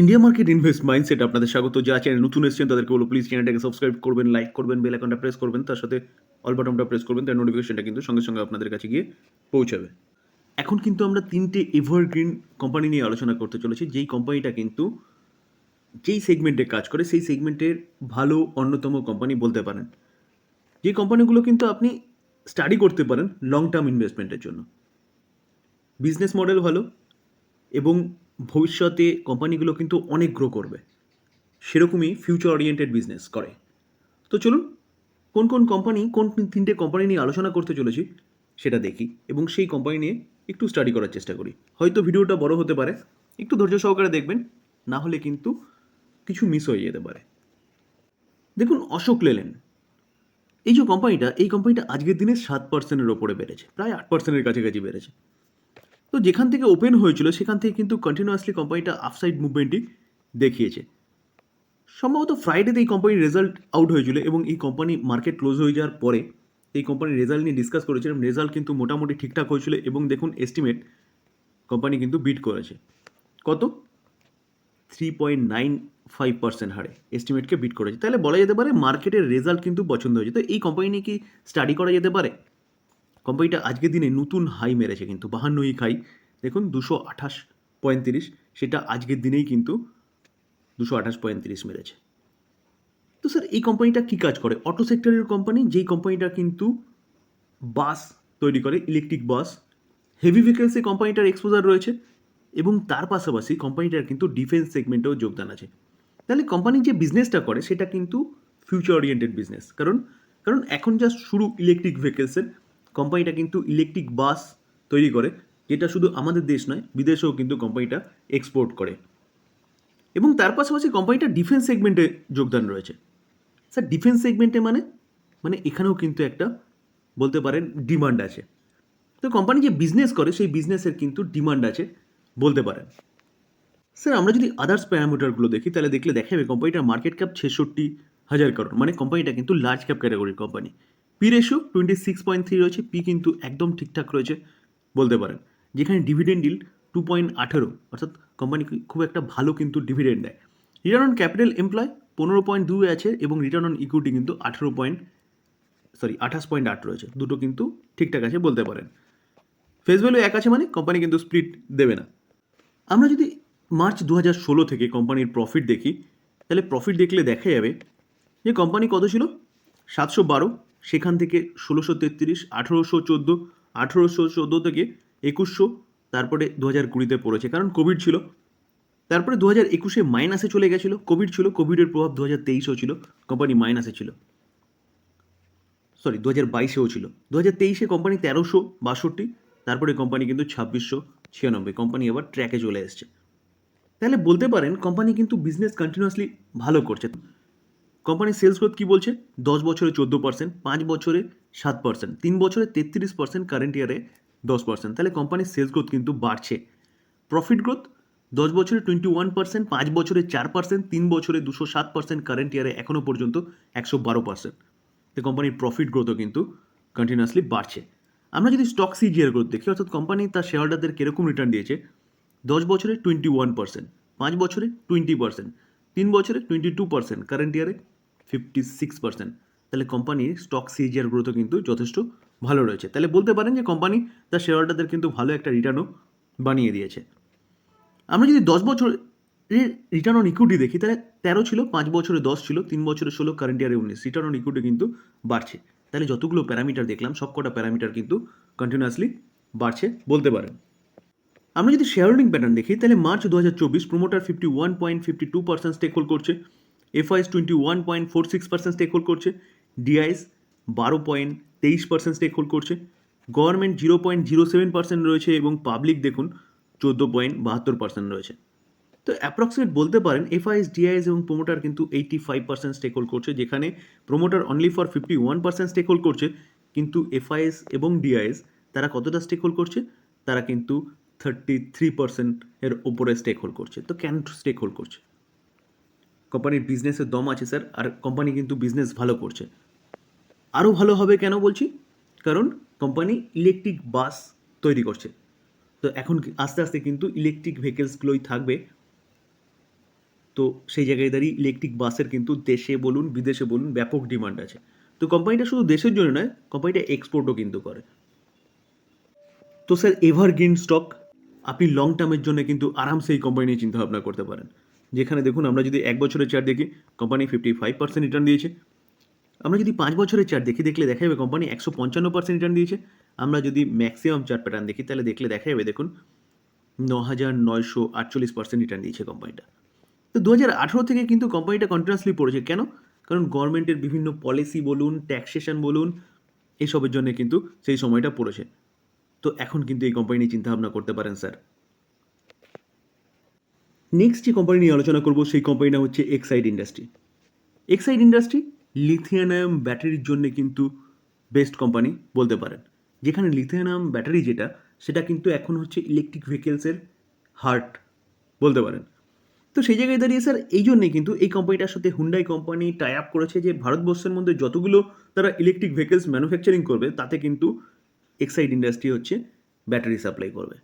India market invest mindset আপনাদের স্বাগত। যা চ্যানেল নতুন এসেছেন, তাদেরকে বলো প্লিজ চ্যানেলটাকে সাবস্ক্রাইব করবেন লাইক করবেন বেল আইকনটা প্রেস করবেন, তার সাথে অল বাটনটা প্রেস করবেন তার নোটিফিকেশনটা কিন্তু সঙ্গে সঙ্গে আপনাদের কাছে গিয়ে পৌঁছাবে। এখন কিন্তু আমরা তিনটে এভারগ্রিন কোম্পানি নিয়ে আলোচনা করতে চলেছি। যেই কোম্পানিটা কিন্তু যেই সেগমেন্টে কাজ করে, সেই সেগমেন্টের ভালো, অন্যতম কোম্পানি বলতে পারেন। যে কোম্পানিগুলো কিন্তু আপনি স্টাডি করতে পারেন লং টার্ম ইনভেস্টমেন্টের জন্য। বিজনেস মডেল ভালো এবং ভবিষ্যতে কোম্পানিগুলো কিন্তু অনেক গ্রো করবে। সেরকমই ফিউচার ওরিয়েন্টেড বিজনেস করে। তো চলুন, কোন কোন কোম্পানি কোন তিনটে কোম্পানি নিয়ে আলোচনা করতে চলেছি, সেটা দেখি এবং সেই কোম্পানি নিয়ে একটু স্টাডি করার চেষ্টা করি। হয়তো ভিডিওটা বড় হতে পারে, একটু ধৈর্য সহকারে দেখবেন, না হলে কিন্তু কিছু মিস হয়ে যেতে পারে। দেখুন, অশোক লেলেন এই যে কোম্পানিটা এই কোম্পানিটা আজকের দিনে সাত পার্সেন্টের ওপরে বেড়েছে, প্রায় আট পার্সেন্টের কাছাকাছি বেড়েছে। তো যেখান থেকে ওপেন হয়েছিল, সেখান থেকে কিন্তু কন্টিনিউয়াসলি কোম্পানিটা আফসাইড মুভমেন্টই দেখিয়েছে। সম্ভবত ফ্রাইডেতে এই কোম্পানির রেজাল্ট আউট হয়েছিল এবং এই কোম্পানি মার্কেট ক্লোজ হয়ে যাওয়ার পরে এই কোম্পানির রেজাল্ট নিয়ে ডিসকাস করেছিলাম রেজাল্ট কিন্তু মোটামুটি ঠিকঠাক হয়েছিল এবং দেখুন এস্টিমেট কোম্পানি কিন্তু বিট করেছে। কত? Three point nine five percent হারে এস্টিমেটকে বিট করেছে। তাহলে বলা যেতে পারে মার্কেটের রেজাল্ট কিন্তু পছন্দ হয়েছে। তো এই কোম্পানি নিয়ে কি স্টাডি করা যেতে পারে? কোম্পানিটা আজকের দিনে নতুন হাই মেরেছে কিন্তু বাহান্ন উইক হাই দেখুন, দুশো আঠাশ পঁয়ত্রিশ, সেটা আজকের দিনেই কিন্তু দুশো আঠাশ পঁয়ত্রিশ মেরেছে। তো স্যার, এই কোম্পানিটা কী কাজ করে? অটো সেক্টরের কোম্পানি, যেই কোম্পানিটা কিন্তু বাস তৈরি করে, ইলেকট্রিক বাস, হেভি ভেহিকেলসে কোম্পানিটার এক্সপোজার রয়েছে এবং তার পাশাপাশি কোম্পানিটার কিন্তু ডিফেন্স সেগমেন্টেও যোগদান আছে। তাহলে কোম্পানি যে বিজনেসটা করে, সেটা কিন্তু ফিউচার ওরিয়েন্টেড বিজনেস কারণ কারণ এখন জাস্ট শুরু ইলেকট্রিক ভেহিকেলসের কোম্পানিটা কিন্তু ইলেকট্রিক বাস তৈরি করে, যেটা শুধু আমাদের দেশ নয়, বিদেশেও কিন্তু কোম্পানিটা এক্সপোর্ট করে। এবং তার পাশাপাশি কোম্পানিটা ডিফেন্স সেগমেন্টে যোগদান রয়েছে। স্যার ডিফেন্স সেগমেন্টে মানে? মানে এখানেও কিন্তু একটা বলতে পারেন ডিমান্ড আছে। তো কোম্পানি যে বিজনেস করে, সেই বিজনেসের কিন্তু ডিমান্ড আছে বলতে পারেন। স্যার, আমরা যদি আদার্স প্যারামিটারগুলো দেখি, তাহলে দেখলে দেখা যাবে কোম্পানিটার মার্কেট ক্যাপ ছেষট্টি হাজার কারণ মানে কোম্পানিটা কিন্তু লার্জ ক্যাপ ক্যাটাগরির company. P ratio twenty six point three রয়েছে পি কিন্তু একদম ঠিকঠাক রয়েছে, বলতে পারেন। যেখানে ডিভিডেন্ড ডিল টু পয়েন্ট আঠেরো অর্থাৎ কোম্পানি খুব একটা ভালো কিন্তু ডিভিডেন্ড দেয়। রিটার্ন অন ক্যাপিটাল এমপ্লয় পনেরো পয়েন্ট দুই আছে এবং রিটার্ন অন ইকুইটি কিন্তু আঠেরো পয়েন্ট সরি আঠাশ পয়েন্ট আট রয়েছে। দুটো কিন্তু ঠিকঠাক আছে, বলতে পারেন। ফেস ভ্যালু এক আছে মানে কোম্পানি কিন্তু স্প্লিট দেবে না। আমরা যদি মার্চ দু হাজার ষোলো থেকে কোম্পানির প্রফিট দেখি, তাহলে প্রফিট দেখলে দেখা যাবে যে কোম্পানি কত ছিল? সাতশো বারো সেখান থেকে ষোলোশো তেত্রিশ, আঠেরোশো চোদ্দ আঠেরোশো চোদ্দ থেকে একুশশো, তারপরে দু হাজার কুড়িতে পড়েছে। কারণ কোভিড ছিল। তারপরে দু হাজার একুশে মাইনাসে চলে গেছিল। কোভিড ছিল। কোভিডের প্রভাব দু হাজার তেইশেও ছিল। কোম্পানি মাইনাসে ছিল। সরি দু হাজার বাইশেও ছিল। দু হাজার তেইশে কোম্পানি তেরোশো বাষট্টি, তারপরে কোম্পানি কিন্তু ছাব্বিশশো ছিয়ানব্বই। কোম্পানি আবার ট্র্যাকে চলে এসছে। তাহলে বলতে পারেন, কোম্পানি কিন্তু বিজনেস কন্টিনিউয়াসলি ভালো করছে। কোম্পানির সেলস গ্রোথ কী বলছে? দশ বছরে চোদ্দ পার্সেন্ট পাঁচ বছরে সাত পার্সেন্ট তিন বছরে তেত্রিশ পার্সেন্ট কারেন্ট ইয়ারে দশ পার্সেন্ট তাহলে কোম্পানির সেলস গ্রোথ কিন্তু বাড়ছে। প্রফিট গ্রোথ দশ বছরে টোয়েন্টি ওয়ান পার্সেন্ট পাঁচ বছরে চার পার্সেন্ট তিন বছরে দুশো সাত পার্সেন্ট কারেন্ট ইয়ারে এখনও পর্যন্ত একশো বারো পার্সেন্ট তো কোম্পানির প্রফিট গ্রোথও কিন্তু কন্টিনিউয়াসলি বাড়ছে। আমরা যদি স্টক সিজিআর গ্রোথ দেখি, অর্থাৎ কোম্পানি তার শেয়ার হোল্ডারদের কীরকম রিটার্ন দিয়েছে? দশ বছরে টোয়েন্টি ওয়ান পার্সেন্ট পাঁচ বছরে টোয়েন্টি পার্সেন্ট তিন বছরে টোয়েন্টি টু পার্সেন্ট কারেন্ট ইয়ারে ফিফটি সিক্স পার্সেন্ট তাহলে কোম্পানির স্টক সিজিআর গ্রোথও কিন্তু যথেষ্ট ভালো রয়েছে। তাহলে বলতে পারেন যে কোম্পানি তার শেয়ার হোল্ডারদের কিন্তু ভালো একটা রিটার্নও বানিয়ে দিয়েছে। আমরা যদি দশ বছরের রিটার্ন অন ইকুইটি দেখি, তাহলে তেরো ছিল, পাঁচ বছরে দশ ছিল, তিন বছরে ষোলো কারেন্ট ইয়ারে উনিশ। রিটার্ন অন ইকুইটি কিন্তু বাড়ছে। তাহলে যতগুলো প্যারামিটার দেখলাম সবকটা প্যারামিটার কিন্তু কন্টিনিউয়াসলি বাড়ছে বলতে পারেন। আমরা যদি শেয়ার হোল্ডিং প্যাটার্ন দেখি, তাহলে মার্চ দু হাজার চব্বিশ promoter fifty one point fifty two percent stake hold করছে। FIIs twenty one point four six percent stake hold করছে ডিআইএস বারো পয়েন্ট তেইশ পার্সেন্ট স্টেক হোল্ড করছে government zero point zero seven percent রয়েছে এবং পাবলিক দেখুন চোদ্দ পয়েন্ট বাহাত্তর পার্সেন্ট রয়েছে। তো অ্যাপ্রক্সিমেট বলতে পারেন এফআইএস ডিআইএস এবং প্রোমোটার কিন্তু eighty five percent stake hold করছে, যেখানে promoter only for fifty one percent stake hold করছে, কিন্তু এফআইএস এবং ডিআইএস তারা কতটা স্টেক হোল্ড করছে? তারা কিন্তু থার্টি থ্রি পার্সেন্টের ওপরে স্টেক হোল্ড করছে। তো কেন স্টেক হোল্ড করছে? কোম্পানির বিজনেসের দম আছে স্যার আর কোম্পানি কিন্তু বিজনেস ভালো করছে। আরও ভালো হবে কেন বলছি? কারণ কোম্পানি ইলেকট্রিক বাস তৈরি করছে। তো এখন আস্তে আস্তে কিন্তু ইলেকট্রিক ভেহিকেলসগুলোই থাকবে। তো সেই জায়গায় দাঁড়িয়ে ইলেকট্রিক বাসের কিন্তু দেশে বলুন, বিদেশে বলুন ব্যাপক ডিমান্ড আছে। তো কোম্পানিটা শুধু দেশের জন্য নয়, কোম্পানিটা এক্সপোর্টও কিন্তু করে। তো স্যার এভারগ্রিন স্টক আপনি লং টার্মের জন্য কিন্তু আরামসে এই কোম্পানি নিয়ে চিন্তা ভাবনা করতে পারেন। যেখানে দেখুন আমরা যদি এক বছরের চার্ট দেখি company fifty five percent return দিয়েছে। আমরা যদি পাঁচ বছরের চার্ট দেখি, দেখলে দেখা যাবে কোম্পানি একশো পঞ্চান্ন পার্সেন্ট রিটার্ন দিয়েছে। আমরা যদি ম্যাক্সিমাম চার্ট প্যাটার্ন দেখি, তাহলে দেখলে দেখা যাবে দেখুন ন হাজার নয়শো আটচল্লিশ পার্সেন্ট রিটার্ন দিয়েছে কোম্পানিটা তো দু হাজার আঠেরো থেকে কিন্তু কোম্পানিটা কন্টিনিউসলি পড়েছে। কেন? কারণ গভর্নমেন্টের বিভিন্ন পলিসি বলুন ট্যাক্সেশন বলুন এইসবের জন্য কিন্তু সেই সময়টা পড়েছে। তো এখন কিন্তু এই কোম্পানি নিয়ে চিন্তাভাবনা করতে পারেন স্যার নেক্সট যে কোম্পানি নিয়ে আলোচনা করব, সেই কোম্পানিটা হচ্ছে এক্সাইড ইন্ডাস্ট্রি এক্সাইড ইন্ডাস্ট্রি লিথিয়ানায়াম ব্যাটারির জন্য কিন্তু বেস্ট কোম্পানি বলতে পারেন। যেখানে লিথিয়ানায়াম ব্যাটারি যেটা, সেটা কিন্তু এখন হচ্ছে ইলেকট্রিক ভেহিকেলসের হার্ট বলতে পারেন। তো সেই জায়গায় দাঁড়িয়ে স্যার এই জন্যই কিন্তু এই কোম্পানিটার সাথে হুন্ডাই কোম্পানি টাই আপ করেছে যে ভারতবর্ষের মধ্যে যতগুলো তারা ইলেকট্রিক ভেহিকেলস ম্যানুফ্যাকচারিং করবে, তাতে কিন্তু এক্সাইড ইন্ডাস্ট্রি হচ্ছে ব্যাটারি সাপ্লাই করবে।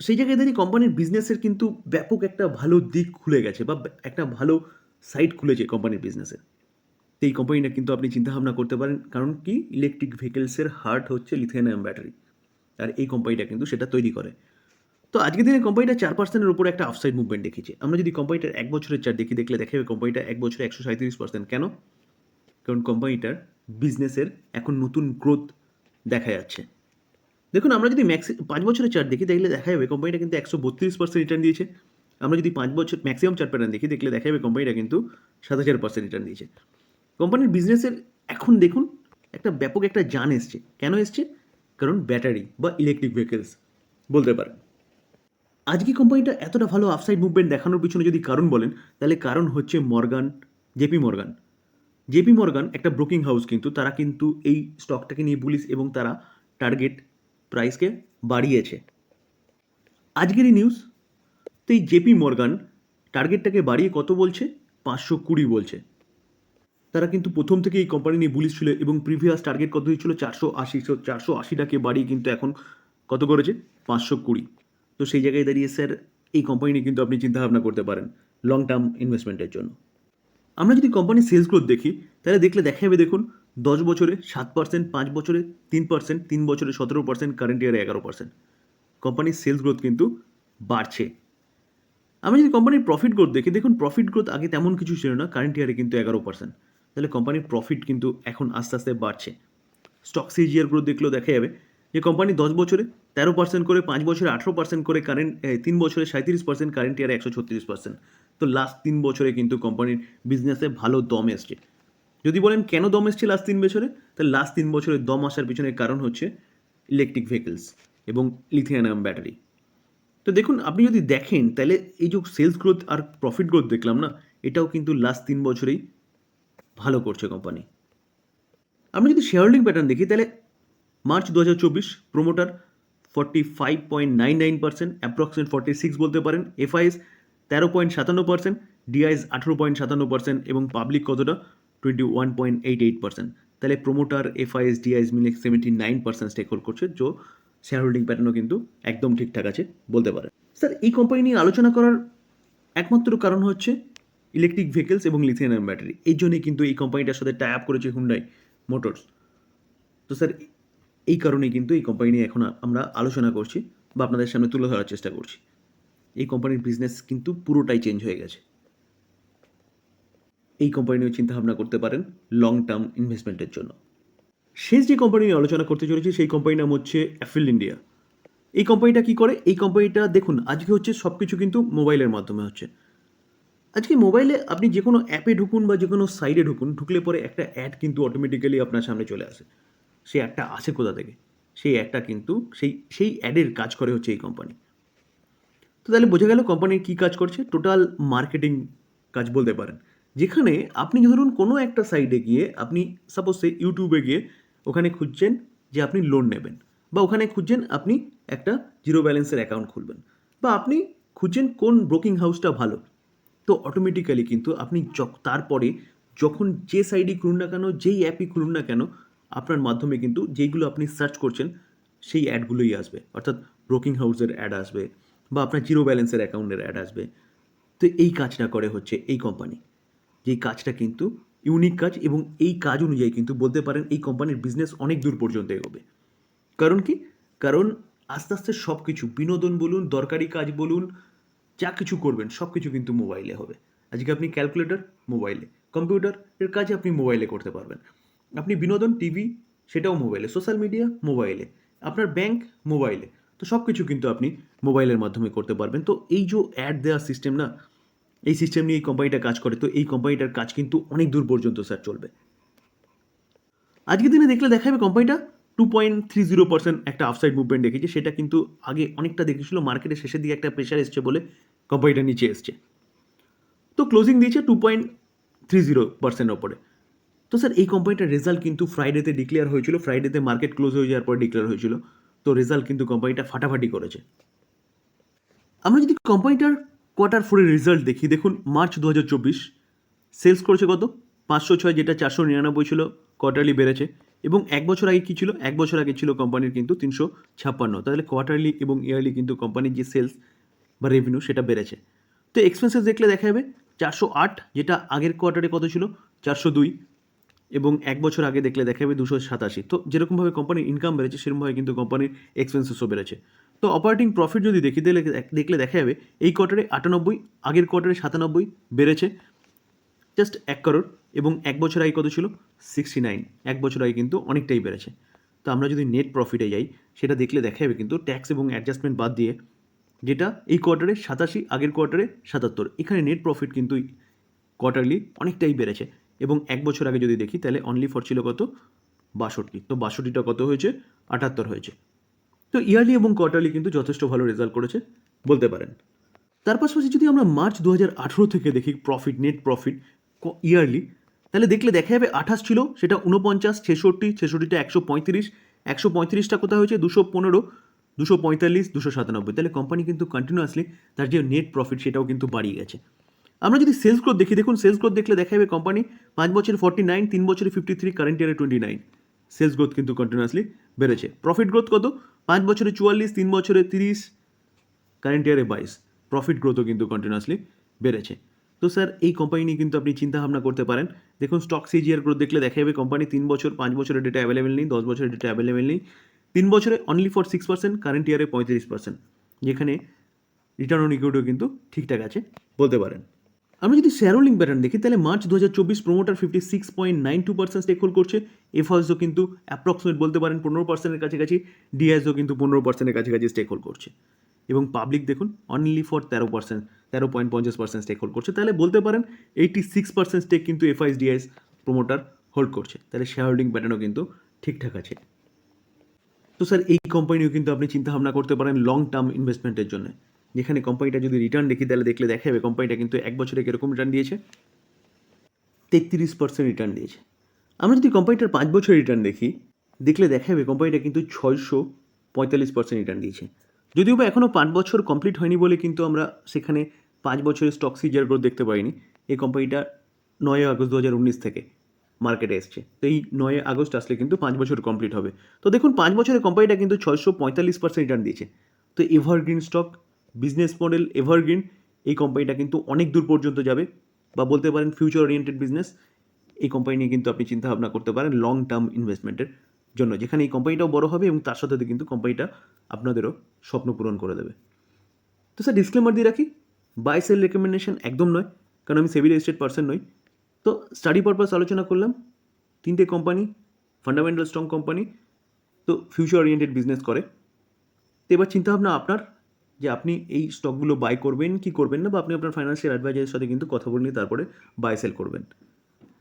সেই জায়গায় দাঁড়িয়ে কোম্পানির বিজনেসের কিন্তু ব্যাপক একটা ভালো দিক খুলে গেছে বা একটা ভালো সাইট খুলেছে কোম্পানির বিজনেসের তো এই কোম্পানিটা কিন্তু আপনি চিন্তাভাবনা করতে পারেন, কারণ কি? ইলেকট্রিক ভেহিকেলসের হার্ট হচ্ছে লিথিয়ানায়াম ব্যাটারি আর এই কোম্পানিটা কিন্তু সেটা তৈরি করে। তো আজকের দিনে কোম্পানিটা চার পার্সেন্টের উপরে একটা আফসাইড মুভমেন্ট দেখিয়েছে। আমরা যদি কোম্পানিটার এক বছরের চার দেখি, দেখলে দেখা কোম্পানিটা এক বছরে একশো সাঁত্রিশ পার্সেন্ট কেন? কারণ কোম্পানিটার বিজনেসের এখন নতুন গ্রোথ দেখা যাচ্ছে। দেখুন, আমরা যদি ম্যাক্সি পাঁচ বছরের চার্ট দেখি, দেখলে দেখা যাবে কোম্পানিটা কিন্তু একশো বত্রিশ পার্সেন্ট রিটার্ন দিয়েছে। আমরা যদি পাঁচ বছর ম্যাক্সিমাম চার্ট প্যাটার্ন দেখি, দেখলে দেখা যাবে কোম্পানিটা কিন্তু সাত হাজার পার্সেন্ট রিটার্ন দিয়েছে। কোম্পানির বিজনেসের এখন দেখুন, একটা ব্যাপক একটা জান এসছে। কেন এসছে? কারণ ব্যাটারি বা ইলেকট্রিক ভেহিকেলস বলতে পারেন। আজকে কোম্পানিটা এতটা ভালো আফসাইড মুভমেন্ট দেখানোর পিছনে যদি কারণ বলেন, তাহলে কারণ হচ্ছে Morgan, JP Morgan. JP Morgan একটা ব্রোকিং হাউস কিন্তু, তারা কিন্তু এই স্টকটাকে নিয়ে বুলিশ এবং তারা টার্গেট প্রাইসকে বাড়িয়েছে। আজকের এই নিউজ তো এই জেপি মর্গান টার্গেটটাকে বাড়িয়ে কত বলছে? পাঁচশো কুড়ি বলছে। তারা কিন্তু প্রথম থেকে এই কোম্পানি নিয়ে বুলিশ ছিল এবং প্রিভিয়াস টার্গেট কত ছিল চারশো আশি। চারশো আশিটাকে বাড়িয়ে কিন্তু এখন কত করেছে? পাঁচশো কুড়ি। তো সেই জায়গায় দাঁড়িয়ে স্যার এই কোম্পানি নিয়ে কিন্তু আপনি চিন্তাভাবনা করতে পারেন লং টার্ম ইনভেস্টমেন্টের জন্য। আমরা যদি কোম্পানির সেলস গ্রোথ দেখি, তাহলে দেখলে দেখা যাবে দেখুন দশ বছরে সাত পার্সেন্ট পাঁচ বছরে তিন পার্সেন্ট তিন বছরে সতেরো পার্সেন্ট কারেন্ট ইয়ারে এগারো পার্সেন্ট কোম্পানির সেলস গ্রোথ কিন্তু বাড়ছে। আমি যদি কোম্পানির প্রফিট গ্রোথ দেখি, দেখুন প্রফিট গ্রোথ আগে তেমন কিছু ছিল না কারেন্ট ইয়ারে কিন্তু এগারো পার্সেন্ট তাহলে কোম্পানির প্রফিট কিন্তু এখন আস্তে আস্তে বাড়ছে। স্টক সিজিআর গ্রোথ দেখলেও দেখা যাবে যে কোম্পানি দশ বছরে তেরো পার্সেন্ট করে, পাঁচ বছরে আঠেরো পার্সেন্ট করে কারেন্ট তিন বছরে সাঁত্রিশ পার্সেন্ট কারেন্ট ইয়ারে একশো ছত্রিশ পার্সেন্ট তো লাস্ট তিন বছরে কিন্তু কোম্পানির বিজনেসে ভালো দম এসছে। যদি বলেন কেন দম এসছে লাস্ট তিন বছরে, তাহলে লাস্ট তিন বছরে দম আসার পিছনে কারণ হচ্ছে ইলেকট্রিক ভেহিকেলস এবং লিথিয়ানাম ব্যাটারি তো দেখুন, আপনি যদি দেখেন, তাহলে এই যে সেলস গ্রোথ আর প্রফিট গ্রোথ দেখলাম না, এটাও কিন্তু লাস্ট তিন বছরেই ভালো করছে কোম্পানি আমরা যদি শেয়ার হোল্ডিং প্যাটার্ন দেখি, তাহলে মার্চ দু হাজার চব্বিশ promoter forty five point nine nine percent approximate forty six বলতে পারেন এফআইএস তেরো পয়েন্ট সাতান্ন পার্সেন্ট ডিআইএস আঠেরো পয়েন্ট সাতান্ন পার্সেন্ট এবং পাবলিক কতটা? Twenty one point eight eight percent তাহলে প্রোমোটার এফআইএস ডিআইএস মিলে seventy nine percent stake hold করছে, যো শেয়ার হোল্ডিং প্যাটার্নও কিন্তু একদম ঠিকঠাক আছে বলতে পারে স্যার, এই কোম্পানি নিয়ে আলোচনা করার একমাত্র কারণ হচ্ছে ইলেকট্রিক ভেহিকেলস এবং লিথিয়াম ব্যাটারি এই জন্যই কিন্তু এই কোম্পানিটার সাথে টাই আপ করেছে হুন্ডাই মোটরস তো স্যার, এই কারণেই কিন্তু এই কোম্পানি নিয়ে এখন আমরা আলোচনা করছি বা আপনাদের সামনে তুলে ধরার চেষ্টা করছি। এই কোম্পানির বিজনেস কিন্তু পুরোটাই চেঞ্জ হয়ে গেছে। এই কোম্পানি নিয়ে চিন্তাভাবনা করতে পারেন লং টার্ম ইনভেস্টমেন্টের জন্য। শেষ যে কোম্পানি নিয়ে আলোচনা করতে চলেছি, সেই কোম্পানির নাম হচ্ছে অ্যাফিল ইন্ডিয়া এই কোম্পানিটা কি করে? এই কোম্পানিটা দেখুন, আজকে হচ্ছে সব কিছু কিন্তু মোবাইলের মাধ্যমে হচ্ছে। আজকে মোবাইলে আপনি যে কোনো অ্যাপে ঢুকুন বা যে কোনো সাইডে ঢুকুন, ঢুকলে পরে একটা অ্যাড কিন্তু অটোমেটিক্যালি আপনার সামনে চলে আসে। সেই অ্যাডটা আসে কোথা থেকে? সেই অ্যাডটা কিন্তু, সেই সেই অ্যাডের কাজ করে হচ্ছে এই কোম্পানি তো তাহলে বোঝা গেল কোম্পানি কী কাজ করছে? টোটাল মার্কেটিং কাজ বলতে পারেন। যেখানে আপনি ধরুন কোনো একটা সাইডে গিয়ে আপনি সাপোজ সে ইউটিউবে গিয়ে ওখানে খুঁজছেন যে আপনি লোন নেবেন বা ওখানে খুঁজছেন আপনি একটা জিরো ব্যালেন্সের অ্যাকাউন্ট খুলবেন বা আপনি খুঁজছেন কোন ব্রোকিং হাউসটা ভালো, তো অটোমেটিক্যালি কিন্তু আপনি তারপরে যখন যে সাইডই খুলুন না কেন, যেই অ্যাপই খুলুন না কেন, আপনার মাধ্যমে কিন্তু যেইগুলো আপনি সার্চ করছেন, সেই অ্যাডগুলোই আসবে। অর্থাৎ ব্রোকিং হাউসের অ্যাড আসবে বা আপনার জিরো ব্যালেন্সের অ্যাকাউন্টের অ্যাড আসবে। তো এই কাজটা করে হচ্ছে এই কোম্পানি যেই কাজটা কিন্তু ইউনিক কাজ এবং এই কাজ অনুযায়ী কিন্তু বলতে পারেন এই কোম্পানির বিজনেস অনেক দূর পর্যন্ত এগোবে। কারণ কি? কারণ আস্তে আস্তে সব কিছু বিনোদন বলুন, দরকারি কাজ বলুন, যা কিছু করবেন সব কিছু কিন্তু মোবাইলে হবে। আজকে আপনি ক্যালকুলেটর মোবাইলে কম্পিউটার এর কাজ আপনি মোবাইলে করতে পারবেন। আপনি বিনোদন টিভি সেটাও মোবাইলে সোশ্যাল মিডিয়া মোবাইলে আপনার ব্যাংক মোবাইলে তো সব কিছু কিন্তু আপনি মোবাইলের মাধ্যমে করতে পারবেন। তো এই যে অ্যাড দেওয়ার সিস্টেম না এই সিস্টেম নিয়ে এই কোম্পানিটা কাজ করে, তো এই কোম্পানিটার কাজ কিন্তু অনেক দূর পর্যন্ত স্যার চলবে। আজকের দিনে দেখলে দেখা যাবে কোম্পানিটা two point three zero percent একটা আফসাইড মুভমেন্ট দেখেছে, সেটা কিন্তু আগে অনেকটা দেখেছিল মার্কেটের শেষের দিকে একটা প্রেশার এসছে বলে কোম্পানিটা নিচে এসছে। তো ক্লোজিং দিয়েছে two point three zero percent ওপরে। তো স্যার এই কোম্পানিটার রেজাল্ট কিন্তু ফ্রাইডেতে ডিক্লেয়ার হয়েছিল ফ্রাইডেতে মার্কেট ক্লোজ হয়ে যাওয়ার পর ডিক্লেয়ার হয়েছিল। তো রেজাল্ট কিন্তু কোম্পানিটা ফাটাফাটি করেছে। আমরা যদি কোম্পানিটার কোয়ার্টার ফোরের রেজাল্ট দেখি। দেখুন মার্চ দু হাজার চব্বিশ সেলস করেছে কত? পাঁচশো ছয়, যেটা চারশো নিরানব্বই ছিল কোয়ার্টারলি বেড়েছে। এবং এক বছর আগে কী ছিল? এক বছর আগে ছিল কোম্পানির কিন্তু তিনশো ছাপ্পান্ন। তাহলে কোয়ার্টারলি এবং ইয়ারলি কিন্তু কোম্পানির যে সেলস বা রেভিনিউ সেটা বেড়েছে। তো এক্সপেন্সেস দেখলে দেখা যাবে, চারশো আট, যেটা আগের কোয়ার্টারে কত ছিল? চারশো দুই। এবং এক বছর আগে দেখলে দেখা যাবে দুশো সাতাশি। তো যেরকমভাবে কোম্পানির ইনকাম বেড়েছে, সেরকমভাবে কিন্তু কোম্পানির এক্সপেন্সেসও বেড়েছে। তো অপারেটিং প্রফিট যদি দেখি তাহলে দেখলে দেখা যাবে, এই কোয়ার্টারে আটানব্বই, আগের কোয়ার্টারে সাতানব্বই বেড়েছে। জাস্ট এক করোড় এবং এক বছর আগে কত ছিল? সিক্সটি নাইন এক বছর আগে কিন্তু অনেকটাই বেড়েছে। তো আমরা যদি নেট প্রফিটে যাই, সেটা দেখলে দেখা যাবে কিন্তু ট্যাক্স এবং অ্যাডজাস্টমেন্ট বাদ দিয়ে, যেটা এই কোয়ার্টারে সাতাশি, আগের কোয়ার্টারে সাতাত্তর, এখানে নেট প্রফিট কিন্তু কোয়ার্টারলি অনেকটাই বেড়েছে। এবং এক বছর আগে যদি দেখি, তাহলে অনলি ফর ছিল কত? বাষট্টি। তো বাষট্টিটা কত হয়েছে? আটাত্তর হয়েছে। তো ইয়ারলি এবং কোয়ার্টারলি কিন্তু যথেষ্ট ভালো রেজাল্ট করেছে, বলতে পারেন। তার পাশাপাশি যদি আমরা মার্চ দু হাজার আঠেরো থেকে দেখি প্রফিট নেট প্রফিট ইয়ারলি তাহলে দেখলে দেখা যাবে আঠাশ ছিল, সেটা উনপঞ্চাশ ছেষট্টি, ছেষট্টিটা একশো পঁয়ত্রিশ, একশো পঁয়ত্রিশটা কোথায় হয়েছে? দুশো পনেরো, দুশো পঁয়তাল্লিশ, দুশো সাতানব্বই। তাহলে কোম্পানি কিন্তু কন্টিনিউয়াসলি তার যে নেট প্রফিট সেটাও কিন্তু বাড়িয়ে গেছে। আমরা যদি সেলস গ্রোথ দেখি, দেখুন সেলস গ্রোথ দেখলে দেখা যাবে কোম্পানি পাঁচ বছরে ফর্টি নাইন তিন বছরে ফিফটি থ্রি কারেন্ট ইয়ারে টোয়েন্টি নাইন সেলস গ্রোথ কিন্তু কন্টিনিউয়াসলি বেড়েছে। প্রফিট গ্রোথ কত? পাঁচ বছরে চুয়াল্লিশ, তিন বছরে তিরিশ কারেন্ট ইয়ারে বাইশ। প্রফিট গ্রোথও কিন্তু কন্টিনিউয়াসলি বেড়েছে। তো স্যার, এই কোম্পানি নিয়ে কিন্তু আপনি চিন্তা ভাবনা করতে পারেন। দেখুন স্টক সিজিআর গ্রোথ দেখলে দেখা যাবে কোম্পানি তিন বছর, পাঁচ বছরের ডেটা অ্যাভেলেবেল নেই, দশ বছরের ডেটা অ্যাভেলেবেল নেই। তিন বছরে only for six percent current ইয়ারে পঁয়ত্রিশ পার্সেন্ট যেখানে রিটার্ন অন ইকুইটিও কিন্তু ঠিকঠাক আছে, বলতে পারেন। আমরা যদি শেয়ার হোল্ডিং প্যাটার্ন দেখি, তাহলে মার্চ দু হাজার চব্বিশ promoter fifty six point nine two percent stake hold করছে এফআইসও কিন্তু অ্যাপ্রক্সিমেট বলতে পারেন পনেরো পার্সেন্টের কাছাকাছি ডিএসও কিন্তু পনেরো পার্সেন্টের কাছাকাছি স্টেক হোল্ড করছে। এবং পাবলিক দেখুন অনলি ফর তেরো পার্সেন্ট তেরো পয়েন্ট পঞ্চাশ পার্সেন্ট স্টেক হোল্ড করছে। তাহলে বলতে পারেন এইটি সিক্স পার্সেন্ট স্টেক কিন্তু এফআইএস ডিআইএস প্রোমোটার হোল্ড করছে। তাহলে শেয়ার হোল্ডিং প্যাটার্নও কিন্তু ঠিকঠাক আছে। তো স্যার এই কোম্পানিও কিন্তু আপনি চিন্তা ভাবনা করতে পারেন লং টার্ম ইনভেস্টমেন্টের জন্য। যেখানে কোম্পানিটা যদি রিটার্ন দেখি, তাহলে দেখলে দেখা যাবে কোম্পানিটা কিন্তু এক বছরে কীরকম রিটার্ন দিয়েছে? তেত্রিশ পার্সেন্ট রিটার্ন দিয়েছে। আমরা যদি কোম্পানিটার পাঁচ বছর রিটার্ন দেখি, দেখলে দেখা যাবে কোম্পানিটা কিন্তু ছয়শো পঁয়তাল্লিশ পার্সেন্ট রিটার্ন দিয়েছে। যদিও বা এখনও পাঁচ বছর কমপ্লিট হয়নি বলে কিন্তু আমরা সেখানে পাঁচ বছরের স্টক সিজার গ্রোথ দেখতে পাইনি। এই কোম্পানিটা নয় আগস্ট দু হাজার উনিশ থেকে মার্কেটে এসছে। তো এই নয় আগস্ট আসলে কিন্তু পাঁচ বছর কমপ্লিট হবে। তো দেখুন, পাঁচ বছরের কোম্পানিটা কিন্তু ছয়শো পঁয়তাল্লিশ পার্সেন্ট রিটার্ন দিয়েছে। তো evergreen stock business model evergreen এই কোম্পানিটা কিন্তু অনেক দূর পর্যন্ত যাবে বা বলতে পারেন ফিউচার ওরিয়েন্টেড বিজনেস এই কোম্পানি নিয়ে কিন্তু আপনি চিন্তা ভাবনা করতে পারেন লং টার্ম ইনভেস্টমেন্টের জন্য, যেখানে এই কোম্পানিটাও বড় হবে এবং তার সাথে কিন্তু কোম্পানিটা আপনাদেরও স্বপ্ন পূরণ করে দেবে। তো স্যার ডিসক্লেমার দিয়ে রাখি বাই সেল রেকমেন্ডেশন একদম নয়, কারণ আমি সেভি রেজিস্টেড পার্সন নই। তো স্টাডি পারপাস আলোচনা করলাম, তিনটে কোম্পানি ফান্ডামেন্টাল স্ট্রং কোম্পানি তো ফিউচার ওরিয়েন্টেড বিজনেস করে। তো এবার চিন্তাভাবনা আপনার যে আপনি এই স্টকগুলো বাই করবেন, কি করবেন না, বা আপনি আপনার ফাইন্যান্সিয়াল অ্যাডভাইজারের সাথে কিন্তু কথা বলে নিয়ে তারপরে বাই সেল করবেন।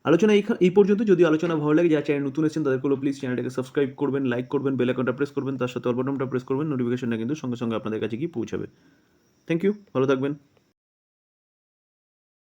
আলোচনা এই পর্যন্ত। যদি আলোচনা ভালো লাগে, যারা চ্যানেল নতুন এসেছেন তাদেরগুলো প্লিজ চ্যানেলটাকে সাবস্ক্রাইব করবেন লাইক করবেন বেল আইকনটা প্রেস করবেন, তার সাথে অল বাটনটা প্রেস করবেন নোটিফিকেশনটা কিন্তু সঙ্গে সঙ্গে আপনাদের কাছে গিয়ে পৌঁছাবে। থ্যাংক ইউ ভালো থাকবেন।